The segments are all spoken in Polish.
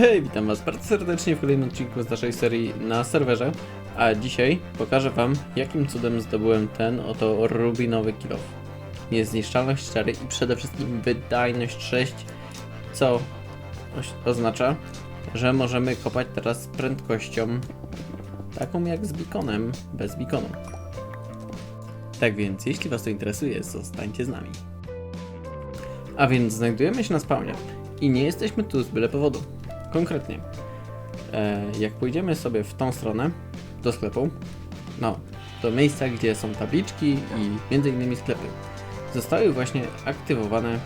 Hej, witam was bardzo serdecznie w kolejnym odcinku z naszej serii na serwerze, a dzisiaj pokażę wam jakim cudem zdobyłem ten oto rubinowy kill off. Niezniszczalność 4 i przede wszystkim wydajność 6, co oznacza, że możemy kopać teraz z prędkością taką jak z beaconem, bez beaconu. Tak więc, jeśli was to interesuje, zostańcie z nami. A więc znajdujemy się na spawnie i nie jesteśmy tu z byle powodu. Konkretnie, e, jak pójdziemy sobie w tą stronę, do sklepu, no, do miejsca, gdzie są tabliczki i między innymi sklepy, zostały właśnie aktywowane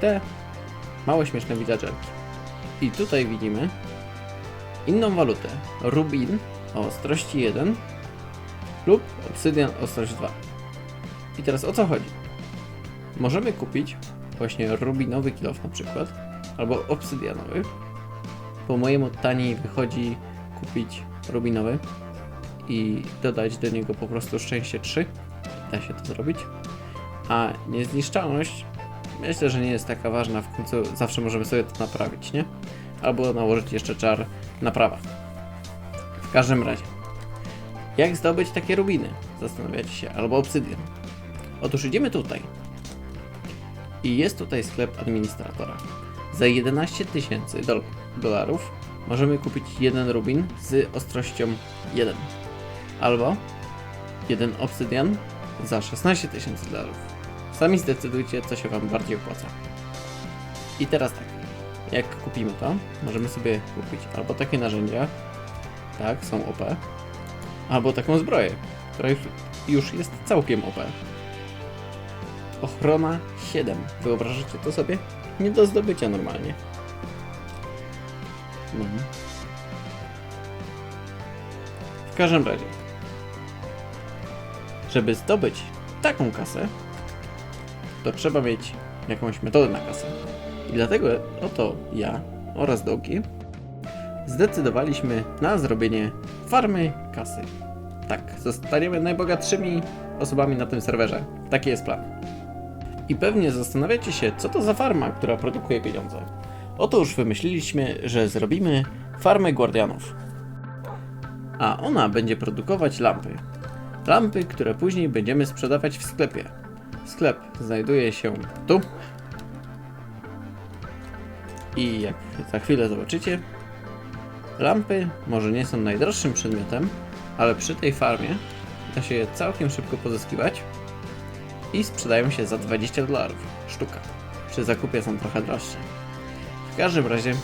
te małe śmieszne widziaczki. I tutaj widzimy inną walutę, rubin o ostrości 1 lub obsydian ostrość 2. I teraz o co chodzi? Możemy kupić właśnie rubinowy kilof na przykład, albo obsydianowy. Po mojemu taniej wychodzi kupić rubinowy i dodać do niego po prostu szczęście 3. Da się to zrobić. A niezniszczalność myślę, że nie jest taka ważna, w końcu zawsze możemy sobie to naprawić, nie? Albo nałożyć jeszcze czar naprawa. W każdym razie, jak zdobyć takie rubiny? Zastanawiacie się, albo obsydian. Otóż idziemy tutaj. I jest tutaj sklep administratora. Za 11 tysięcy dol- dolarów możemy kupić jeden rubin z ostrością 1. Albo jeden obsydian za 16 tysięcy dolarów. Sami zdecydujcie, co się Wam bardziej opłaca. I teraz tak, jak kupimy to, możemy sobie kupić albo takie narzędzia, tak, są OP, albo taką zbroję, która już, już jest całkiem OP. Ochrona 7. Wyobrażacie to sobie? Nie do zdobycia normalnie. No. W każdym razie, żeby zdobyć taką kasę, to trzeba mieć jakąś metodę na kasę. I dlatego oto ja oraz Dogi zdecydowaliśmy na zrobienie farmy kasy. Tak, zostaniemy najbogatszymi osobami na tym serwerze. Taki jest plan. I pewnie zastanawiacie się, co to za farma, która produkuje pieniądze. Otóż wymyśliliśmy, że zrobimy farmę guardianów. A ona będzie produkować lampy. Lampy, które później będziemy sprzedawać w sklepie. Sklep znajduje się tu. I jak za chwilę zobaczycie, lampy może nie są najdroższym przedmiotem, ale przy tej farmie da się je całkiem szybko pozyskiwać i sprzedają się za 20 dolarów sztuka. Przy zakupie są trochę droższe. W każdym razie,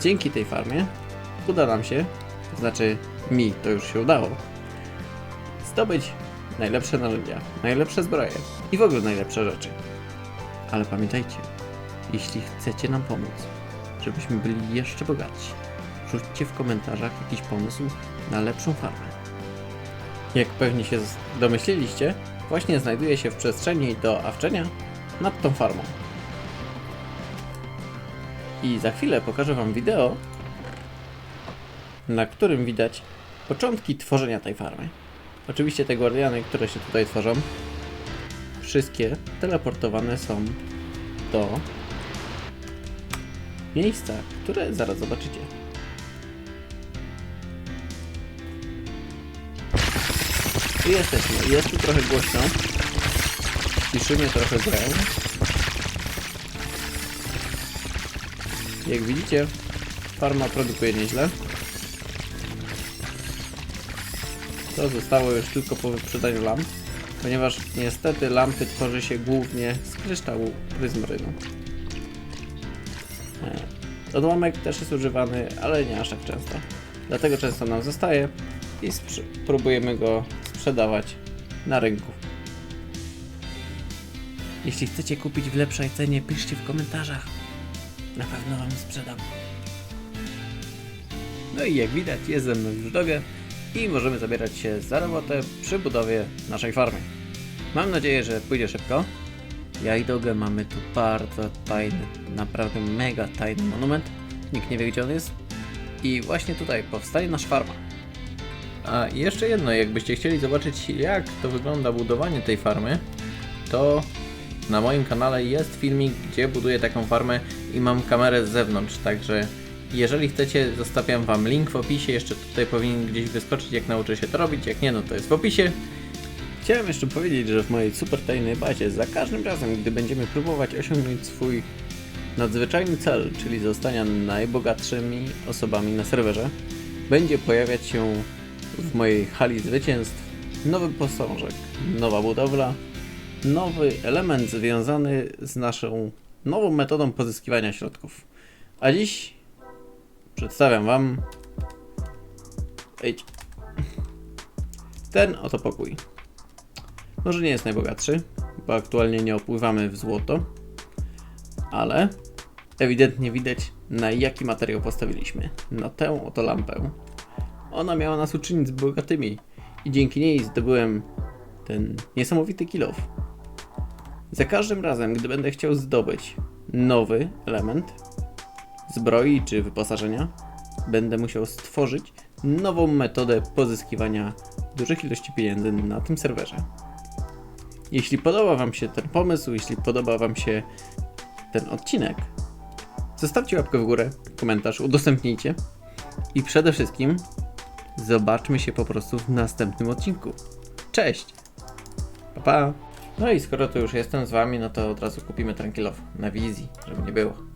dzięki tej farmie uda nam się, to znaczy mi to już się udało, zdobyć najlepsze narzędzia, najlepsze zbroje i w ogóle najlepsze rzeczy. Ale pamiętajcie, jeśli chcecie nam pomóc, żebyśmy byli jeszcze bogatsi, rzućcie w komentarzach jakiś pomysł na lepszą farmę. Jak pewnie się domyśliliście, właśnie znajduje się w przestrzeni do awczenia nad tą farmą. I za chwilę pokażę Wam wideo, na którym widać początki tworzenia tej farmy. Oczywiście te guardiany, które się tutaj tworzą, wszystkie teleportowane są do miejsca, które zaraz zobaczycie. I jesteśmy. Jest tu trochę głośno. Ciszy mnie trochę grę. Jak widzicie, farma produkuje nieźle. To zostało już tylko po wyprzedaniu lamp, ponieważ niestety lampy tworzy się głównie z kryształu pryzmarynu. E, Odłamek też jest używany, ale nie aż tak często. Dlatego często nam zostaje i sprze- próbujemy go sprzedawać na rynku. Jeśli chcecie kupić w lepszej cenie, piszcie w komentarzach. Na pewno Wam sprzedam. No i jak widać, jest ze mną już Doge i możemy zabierać się za robotę przy budowie naszej farmy. Mam nadzieję, że pójdzie szybko. Ja i Doge mamy tu bardzo tajny, naprawdę mega tajny monument. Nikt nie wie gdzie on jest. I właśnie tutaj powstaje nasza farma. A jeszcze jedno, jakbyście chcieli zobaczyć jak to wygląda budowanie tej farmy, to na moim kanale jest filmik, gdzie buduję taką farmę i mam kamerę z zewnątrz, także Jeżeli chcecie, zostawiam Wam link w opisie. Jeszcze tutaj powinien gdzieś wyskoczyć, jak nauczę się to robić. Jak nie, no to jest w opisie. Chciałem jeszcze powiedzieć, że w mojej super tajnej bazie za każdym razem, gdy będziemy próbować osiągnąć swój nadzwyczajny cel, czyli zostania najbogatszymi osobami na serwerze, będzie pojawiać się w mojej hali zwycięstw nowy posążek, nowa budowla, nowy element związany z naszą nową metodą pozyskiwania środków. A dziś przedstawiam Wam Ej. ten oto pokój. Może nie jest najbogatszy, bo aktualnie nie opływamy w złoto, ale ewidentnie widać na jaki materiał postawiliśmy. Na tę oto lampę. Ona miała nas uczynić bogatymi i dzięki niej zdobyłem ten niesamowity kilof. Za każdym razem, gdy będę chciał zdobyć nowy element zbroi czy wyposażenia, będę musiał stworzyć nową metodę pozyskiwania dużych ilości pieniędzy na tym serwerze. Jeśli podoba Wam się ten pomysł, jeśli podoba Wam się ten odcinek, zostawcie łapkę w górę, komentarz, udostępnijcie i przede wszystkim zobaczmy się po prostu w następnym odcinku. Cześć! Pa, pa! No i skoro tu już jestem z Wami, no to od razu kupimy off na wizji, żeby nie było.